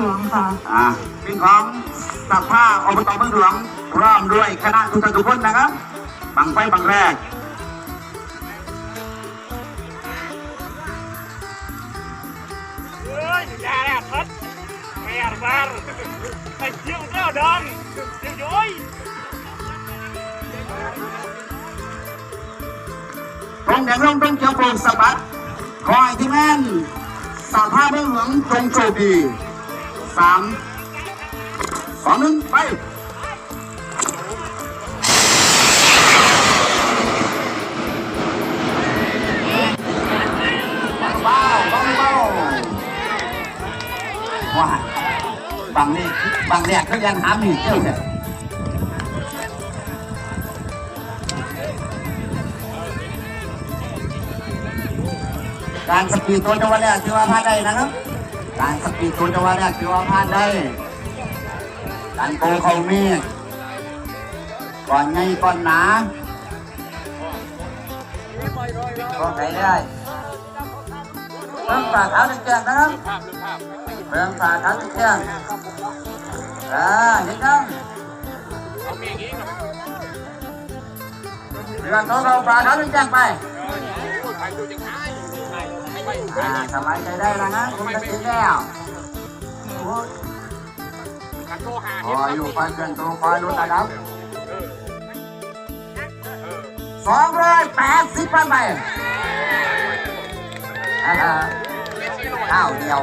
หลวงค่ะ อ่าเป็นของสภาอบตเมืองหลวงพร้อมด้วยคณะทุกท่านทุกคนนะครับ บังไฟบังแรก ơi già là thất mẹ var thầy chịu đeo đòn chịu dối ตรงแดงลงตรงเขียวโปร่งสะบัดขอให้ที่แม่นสภาพเมืองหลวงจงโชคดี สามสองหนึ่งไปเบาเบาเบาว้าบางนี่บางเนี่ยเขายังหามีเที่ยวเนี่ยการสปีดตัวจังหวะแรกถือว่าพลาดได้นะครับ การสปีดตัวจังหวะแรกถือว่าพลาดได้การโกเขามีก่อนไงก่อนหนาก็ใครได้เริ่มฝาเท้าแจ้งนะครับเริ่มฝาเท้าแจ้งอ่าเห็นยังเรื่องของเราฝาเท้าแจ้งไป อ่าสบายใจได้แล้วนะคุณจะติดแล้วโอ้ยพออยู่ไฟเกินตัวไฟลดระดับสองร้อยแปดสิบพันไปอ่าข้าวเดียว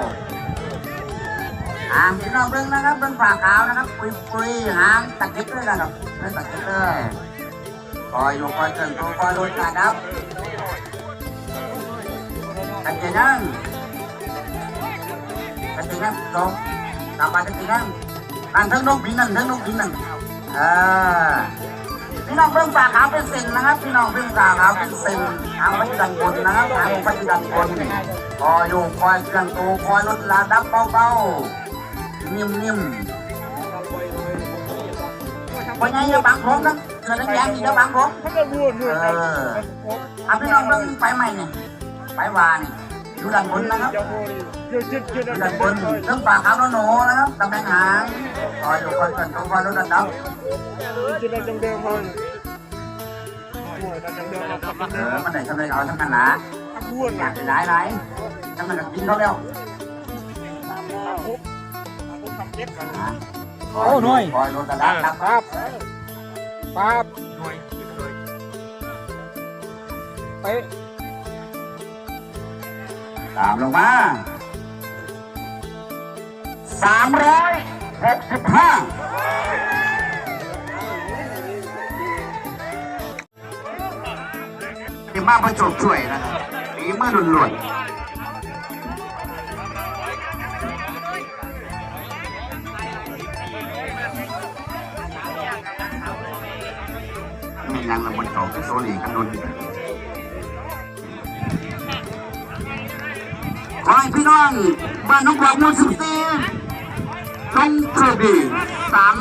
อ่างพี่น้องเบิ้งนะครับเบิ้งฝาขาวนะครับปุยปุยหางตะเก็บด้วยนะครับไม่ตะเก็บเลยคอยอยู่คอยเกินตัวคอยลดระดับ จีนั่งกันจีนั่งตรงตามไปกันจีนั่งนั่งทั้งนกบินนั่งทั้งนกบินนั่งอ่าพี่น้องเพิ่งฝากขาวเป็นสิ่งนะครับ พี่น้องเพิ่งฝากขาวเป็นสิ่งทางไปดังบนนะครับทางไปดังบนคอยอยู่คอยเคลื่อนตัวคอยลดระดับเบาๆนิ่มๆวันนี้อย่าบังผมนะเกิดอะไรอย่างนี้อย่าบังผมเออเอาพี่น้องเพิ่งไปใหม่เนี่ยไปวานี่ อยู่ด้านบนนะครับ Chào cô đi Chưa chưa chưa อยู่ đã ด้าน thành บน công rồi เรื่องปากขาวโนๆนะครับตำแหน่งหางคอยดูคอยกันตัวคอยรู้ดันดับ Chưa đã trong đêm thôi Mùa đã trong đêm là trong เอ đêm อมันได้ทำไมเอาทั้งนั้นนะ Ăn buồn อยาก này ไปหลายหลายทั้งนั้นก็กินเขาแล้ว Ăn phúc Ăn phúc cầm chết rồi โอ้หน่อยคอยรู้ดันดับดับ Pháp Pháp Rồi rồi Đấy ตามลงมาสามร้อยหกสิบห้าที่มาประจบช่วยนะครับีมือล้วนๆมีนางละมนต์เก่าคือโซลีกันนนท์ ขอให้พี่น้องบ้านน้องกวางมูลสิบสี่จงโชคดีสาม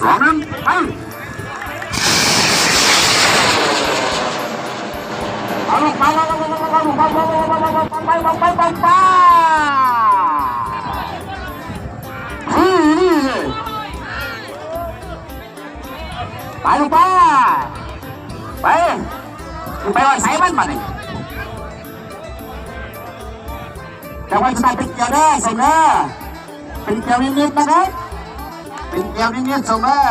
สองหนึ่งไปเอาลงไปลงไปลงไปลงไปลงไปลงไปลงไปลงไปลงไปลงไปนี่นี่ไปลงไปไปไปวันใส่มันมาเนี่ยแต่ว่าจะเป็นเกียวได้ส่งเด้อเป็นเกียวนิดๆนะครับเป็นเกียวนิดๆส่งเด้อล่างออกไปนี่คือผลงานของทีมงานพี่ราบเขาวจากบ้านเจริญตำบลกุดมใสอำเภอขอวังล่างไปลูกล่างไปโอ้ยเผาหลายเถอะเด้ยเผาหลายเด้อระบบพใหม่รุนแรงเหลือเกินนะท่านเด้อโอ้ยของ แต่ว่าจะต้เป็นเกียวได้สมเด้เป็นเกียวนิดๆนะครับ เป็นเกียวนิดๆส่งด้อ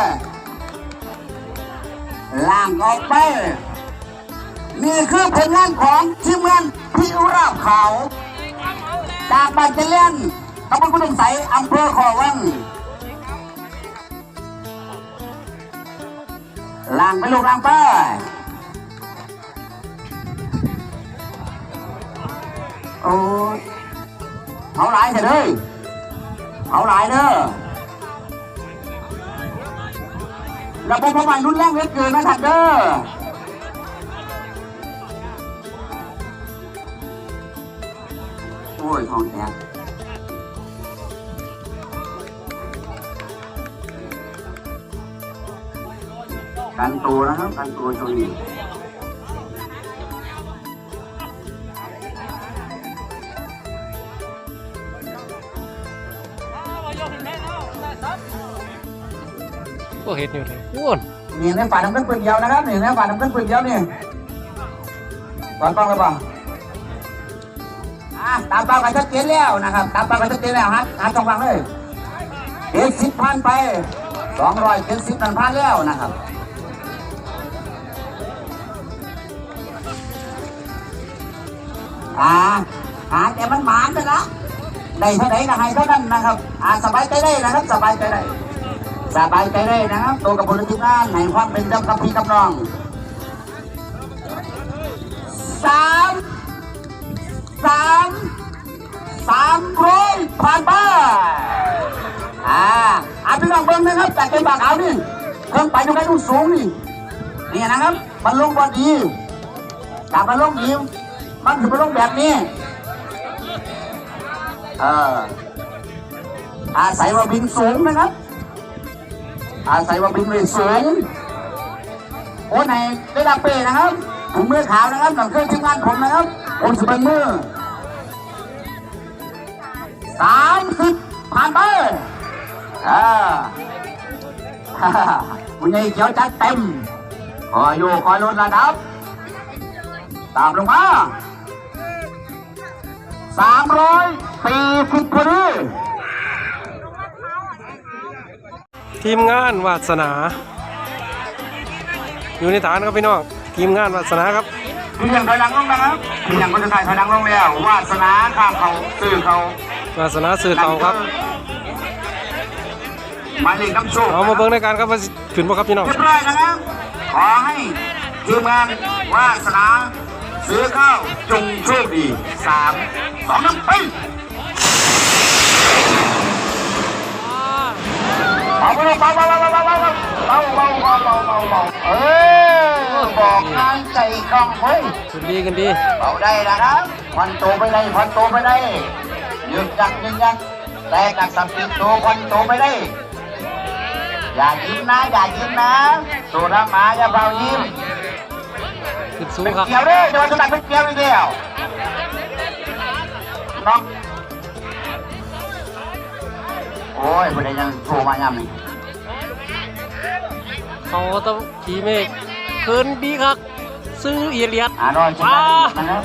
ล่างออกไป นี่คือผลงานของทีมงานพี่ราบเขาจากบ้านเจริญตำบลกุดมใสอำเภอขอวังล่างไปลูกล่างไปโอ้ thảo lại thì đi. Thảo lại nữa là bố bông mày nút lăng hết cười nó thật đó. Ôi thằng đẹp canh tua đó, canh tua cho nhiều. เห็นอยู่เลยอ้วนนี่ในฝ่ายน้ำขึ้นปืนเดียวนะครับนี่ในฝ่ายน้ำขึ้นปืนเดียวนี่วางกล้องเลยป่ะอะตามเป้ากันชัดเจนแล้วนะครับ ตามเป้ากันชัดเจนแล้วฮะหาช่องวางเลยเจ็ดสิบพันไปสองร้อยเจ็ดสิบพันพันแล้วนะครับอ่าหาแต่มันหมานไปละ ได้เท่าไหร่ก็ให้เท่านั้นนะครับอ่าสบายใจได้นะครับ สบายใจได้สบายใจได้นะครับตัวกับบริษัทงานให้ความเป็นเจ้ากับพี่กับน้องสามสามสามร้อยผ่านไปอ่าอาพี่น้องเบิ้งนะครับจากเกมบากเอานี่เพิ่งไปตรงไหนตรงสูงนี่นี่นะครับมันลงบอลดีจากมันลงดีมันถึงมันลงแบบนี้ เอออาศัยว่าบินสูงนะครับ อาศัยว่าบินไม่สูงโอ้ไหนได้รับเปรนะครับถุงมือขาวนะครับหนังเครื่องทีมงานผมนะครับผมสเป็นมือสามสิบผ่านไปอาฮ่าฮ่าคุณยายเขียวจัดเต็มคอยอยู่คอยลดระดับ ตามลงมา สามร้อยสี่สิบพอดีทีมงานวาสนา อยู่ในฐานครับพี่น้องทีมงานวาสนาครับคุณยังถอยหลังลงนะครับคุณยังคนจะถ่ายถอยหลังลงแล้ววาสนาข้ามเขาสื่อเขาวาสนาสื่อเขาครับหมายเลขน้ำโชคเอามาเบิ่งในการครับว่าสิขึ้นบ่ครับพี่น้องเรียบร้อยนะครับขอให้ทีมงานวาสนา ซื้อข้าวจงโชคดีสามสองน้ำไปเอาไปเบาเบาเบาเบาเบาเบาเบาเบาเบาเบาเบาเบาเบาเออบอกงานใจกล้องเฮ้ยขึ้นดีขึ้นดีเบาได้นะครับพันโตไปได้พันโตไปได้ยึกยักยึกยักแต่กับสับปิโตพันโตไปได้อย่ายิ้มนะอย่ายิ้มนะสุรมาอย่าเบายิ้ม ขึ้นสูงเป็นครับเกี่ยวเด้อโดนสนับเป็นเกี่ยวอีกแล้วน้องโอ้ยคนใดยังโทรมายามนี่เขาต้องขี่เมฆขึ้นดีครับ ซื้อเอียเลียดอ่านอนชิมว้าได้นะครับ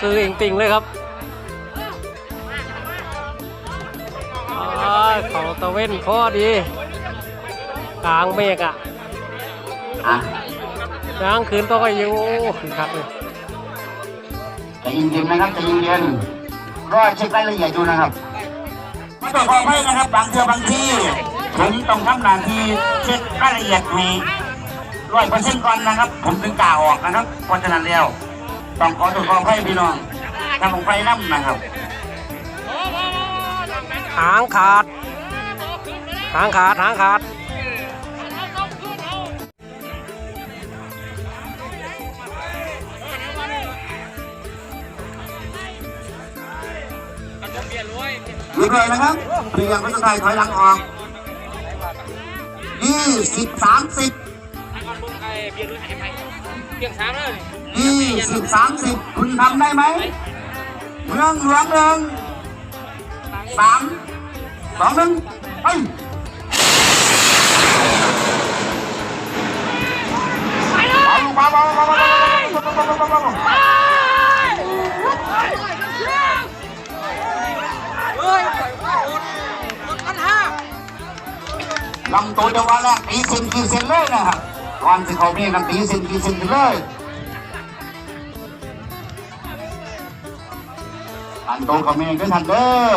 ซื้อเองติ่งเลยครับอ้ายเขาตะเว้นพอดี กลางเมฆอะอะก ลางคืนต้องก็อยู่ขึ้นครับเลยใจะเย็นๆนะครับใจะเย็นๆรอเช็ครายละเอียดอยู่นะครับไม่ต้องขอให้นะครับบางเทื่อบางที่ผมต้องทำหน้าที่เช็ครายละเอียดให้ร้อยเปอร์เซ็นต์ก่อนนะครับ ผมถึงกล่าวออกนะครับเพราะฉะนั้นแล้วต้องขอตัวขอให้พี่น้องทำของไฟน้ำนะครับหางขาดหางขาดหางขาด ดีเพย์นะครับเพียงพิษณุโลถอยหลังออกยี่สิบสามสิบยี่สิบสามสิบคุณทำได้ไหมเมืองหลวงหนึ่งสามสองหนึ่งไปไปเลยไปไปไปไปไปไปไปไปไปไป ลำตัวจังหวะแรกตีเซนกีเซนเลยนะครับก่อนที่เขามีกันตีเซนกีเซนกันเลยอันโตก็มีกันทันเด้อ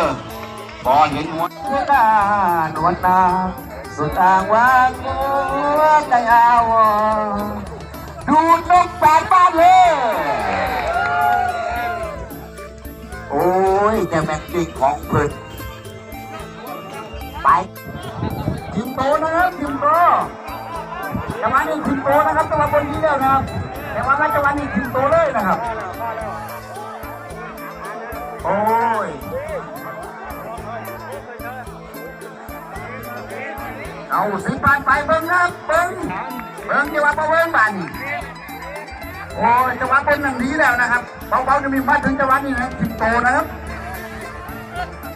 พอเห็นหัวหน้าหนวดตาสุดอ่างว่างหัวใจอาวดูนกแปดบ้านเลยโอ้ยแต่แมงกิ่งของเพิ่น ทีมโตนะครับทีมโตจังหวะนี้ทีมโตนะครับจังหวะบนนี้แล้วนะครับแต่ว่าจังหวะนี้ทีมโตเลยนะครับ โอ้ยเอาสิปานไปเบิ้งครับเบิ้งเบิ้งจังหวะพอเบิ้งบานโอ้ยจังหวะบนหนึ่งดีแล้วนะครับเบาๆจะมีมาถึงจังหวะนี้นะทีมโตนะครับ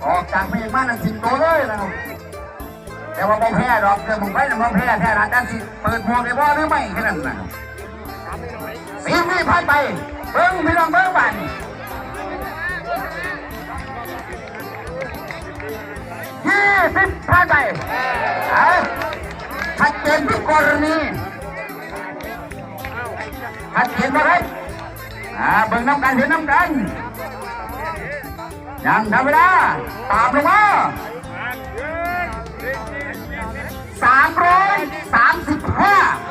ออกจากไม่มานั่นสิงโตเลยนะครับ แต่ว่าไม่แพ้หรอกเกิดมึงไปน่ะมึงแพ้แพ้ร้านด้านสิเปิดหมวกได้บ่หรือไม่แค่นั้นนะครับสีนี่ผ่านไปเบิ้งพี่น้องเบิ้งบ้านยี่สิบผ่านไปเอาชัดเจนทุกกรณีชัดเจนไหมครับอ่าเบิ่งน้ำกันเห็นน้ำกันยังทำเวลาตามลงมา 335